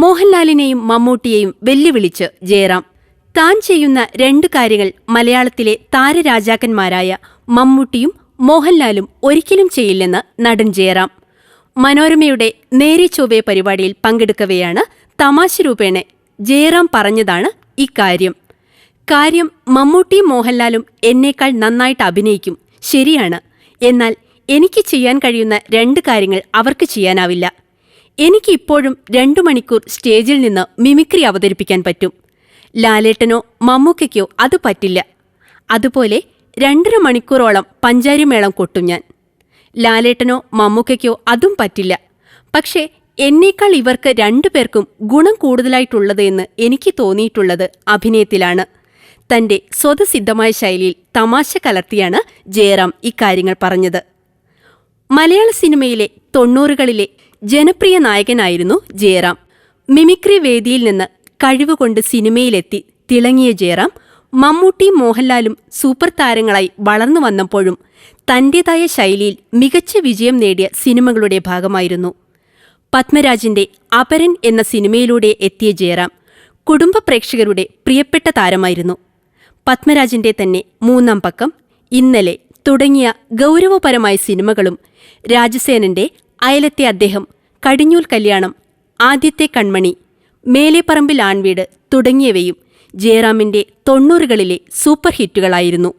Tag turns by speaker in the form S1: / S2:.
S1: മോഹൻലാലിനെയും മമ്മൂട്ടിയെയും വെല്ലുവിളിച്ച് ജയറാം. താൻ ചെയ്യുന്ന രണ്ട് കാര്യങ്ങൾ മലയാളത്തിലെ താരരാജാക്കന്മാരായ മമ്മൂട്ടിയും മോഹൻലാലും ഒരിക്കലും ചെയ്യില്ലെന്ന് നടൻ ജയറാം. മനോരമയുടെ നേരെ ചൊവ്വേ പരിപാടിയിൽ പങ്കെടുക്കവെയാണ് തമാശ രൂപേണ ജയറാം പറഞ്ഞതാണ് ഇക്കാര്യം. കാര്യം മമ്മൂട്ടിയും മോഹൻലാലും എന്നേക്കാൾ നന്നായിട്ട് അഭിനയിക്കും. ശരിയാണ്. എന്നാൽ എനിക്ക് ചെയ്യാൻ കഴിയുന്ന രണ്ട് കാര്യങ്ങൾ അവർക്ക് ചെയ്യാനാവില്ല. എനിക്ക് ഇപ്പോഴും രണ്ടു മണിക്കൂർ സ്റ്റേജിൽ നിന്ന് മിമിക്രി അവതരിപ്പിക്കാൻ പറ്റും. ലാലേട്ടനോ മമ്മൂക്കയ്ക്കോ അത് പറ്റില്ല. അതുപോലെ രണ്ടര മണിക്കൂറോളം പഞ്ചാരിമേളം കൊട്ടും ഞാൻ. ലാലേട്ടനോ മമ്മൂക്കയ്ക്കോ അതും പറ്റില്ല. പക്ഷേ എന്നേക്കാൾ ഇവർക്ക് രണ്ടുപേർക്കും ഗുണം കൂടുതലായിട്ടുള്ളത് എന്ന് എനിക്ക് തോന്നിയിട്ടുള്ളത് അഭിനയത്തിലാണ്. തന്റെ സ്വതസിദ്ധമായ ശൈലിയിൽ തമാശ കലർത്തിയാണ് ജയറാം ഇക്കാര്യങ്ങൾ പറഞ്ഞത്. മലയാള സിനിമയിലെ തൊണ്ണൂറുകളിലെ ജനപ്രിയ നായകനായിരുന്നു ജയറാം. മിമിക്രി വേദിയിൽ നിന്ന് കഴിവുകൊണ്ട് സിനിമയിലെത്തി തിളങ്ങിയ ജയറാം മമ്മൂട്ടി മോഹൻലാലും സൂപ്പർ താരങ്ങളായി വളർന്നു വന്നപ്പോഴും തന്റേതായ ശൈലിയിൽ മികച്ച വിജയം നേടിയ സിനിമകളുടെ ഭാഗമായിരുന്നു. പത്മരാജിന്റെ അപരൻ എന്ന സിനിമയിലൂടെ എത്തിയ ജയറാം കുടുംബ പ്രേക്ഷകരുടെ പ്രിയപ്പെട്ട താരമായിരുന്നു. പത്മരാജിന്റെ തന്നെ മൂന്നാം പക്കം ഇന്നലെ തുടങ്ങിയ ഗൗരവപരമായ സിനിമകളും രാജസേനന്റെ അയലത്തെ അദ്ദേഹം കടിഞ്ഞൂൽ കല്യാണം ആദ്യത്തെ കൺമണി മേലെപ്പറമ്പിൽ ആൺവീട് തുടങ്ങിയവയും ജയറാമിന്റെ തൊണ്ണൂറുകളിലെ സൂപ്പർ ഹിറ്റുകളായിരുന്നു